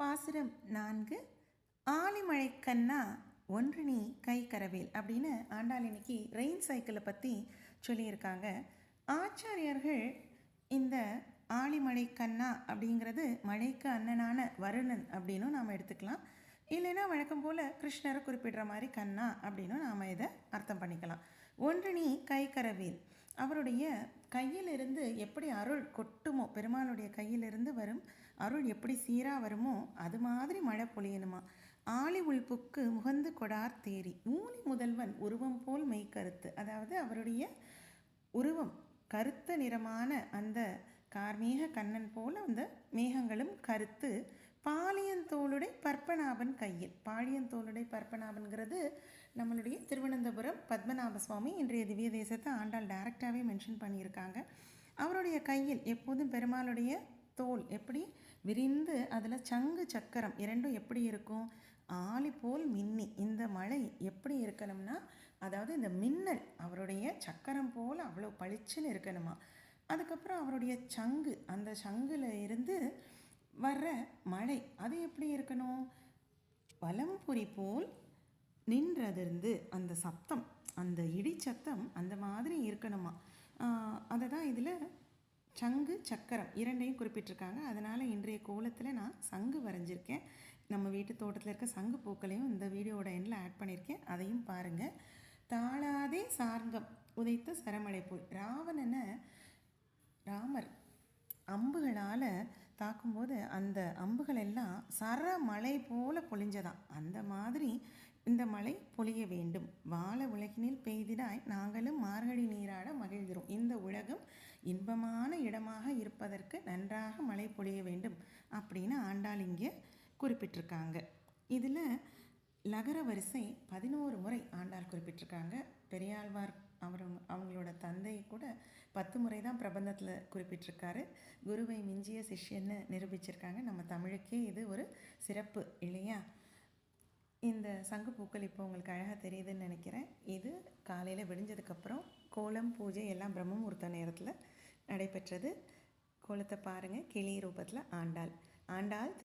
பாசுரம் நான்கு ஆலிமழை கண்ணா ஒன்று நீ கை கரவேல் அப்படின்னு ஆண்டாள் இன்னைக்கு ரெயின் சைக்கிளை பற்றி சொல்லியிருக்காங்க. ஆச்சாரியர்கள் இந்த ஆலிமழை கண்ணா அப்படிங்கிறது மழைக்கு அண்ணனான வருணன் அப்படின்னும் நாம் எடுத்துக்கலாம். இல்லைன்னா வழக்கம் போல் கிருஷ்ணரை குறிப்பிடுற மாதிரி கண்ணா அப்படின்னும் நாம் இதை அர்த்தம் பண்ணிக்கலாம். ஒன்று நீ கை கரவேல். அவருடைய கையிலிருந்து எப்படி அருள் கொட்டுமோ பெருமாளுடைய கையிலிருந்து வரும் அருள் எப்படி சீராக வருமோ அது மாதிரி மழை பொழியணுமா? ஆளி உள்புக்கு முகந்து கொடார் தேரி ஊனி முதல்வன் உருவம் போல் மெய்க்கருத்து. அதாவது அவருடைய உருவம் கருத்த நிறமான அந்த கார்மேக கண்ணன் போல அந்த மேகங்களும் கருத்து பாலியந்தோளுடை பற்பநாபன் கையில். பாலியந்தோளுடை பற்பநாபன்கிறது நம்மளுடைய திருவனந்தபுரம் பத்மநாப சுவாமி இன்றைய திவ்ய தேசத்தை ஆண்டாள் டைரக்டாகவே மென்ஷன் பண்ணியிருக்காங்க. அவருடைய கையில் எப்போதும் பெருமாளுடைய தோல் எப்படி? விரிந்து அதில் சங்கு சக்கரம் இரண்டும் எப்படி இருக்கும்? ஆலி போல் மின்னி இந்த மழை எப்படி இருக்கணும்னா அதாவது இந்த மின்னல் அவருடைய சக்கரம் போல் அவ்வளோ பளிச்சுன்னு இருக்கணுமா? அதுக்கப்புறம் அவருடைய சங்கு அந்த சங்கில் இருந்து வர்ற மழை அது எப்படி இருக்கணும்? வலம்புரி போல் நின்றதிருந்து அந்த சத்தம் அந்த இடி சத்தம் அந்த மாதிரி இருக்கணுமா? அதை தான் இதில் சங்கு சக்கரம் இரண்டையும் குறிப்பிட்டிருக்காங்க. அதனால் இன்றைய கோலத்தில் நான் சங்கு வரைஞ்சிருக்கேன். நம்ம வீட்டு தோட்டத்தில் இருக்க சங்கு பூக்களையும் இந்த வீடியோட எண்ணில் ஆட் பண்ணியிருக்கேன் அதையும் பாருங்கள் தாளாதே சார்கம் உதைத்த சரமழை போல் ராவணனை ராமர் அம்புகளால் தாக்கும்போது அந்த அம்புகள் எல்லாம் சர மழை போல பொழிஞ்சதாம். அந்த மாதிரி இந்த மழை பொழிய வேண்டும். வாழ உலகினில் பெய்திடாய் நாங்களும் மார்கழி நீராட மகிழ்கிறோம். இந்த உலகம் இன்பமான இடமாக இருப்பதற்கு நன்றாக மழை பொழிய வேண்டும் அப்படின்னு ஆண்டாள் இங்கே குறிப்பிட்டிருக்காங்க. இதில் லகர வரிசை பதினோரு முறை ஆண்டாள் குறிப்பிட்டிருக்காங்க. பெரியாழ்வார் அவர் அவங்களோட தந்தை கூட பத்து முறை தான் பிரபந்தத்தில் குறிப்பிட்டிருக்காரு. குருவை மிஞ்சிய சிஷ்யன்னு நிரூபிச்சிருக்காங்க. நம்ம தமிழுக்கே இது ஒரு சிறப்பு இல்லையா? இந்த சங்கு பூக்கள் இப்போ உங்களுக்கு அழகாக தெரியுதுன்னு நினைக்கிறேன். இது காலையில் விடிஞ்சதுக்கப்புறம் கோலம் பூஜை எல்லாம் பிரம்மமுகூர்த்த நேரத்தில் நடைபெற்றது. கோலத்தை பாருங்கள் கிளி ரூபத்தில் ஆண்டாள். ஆண்டாள்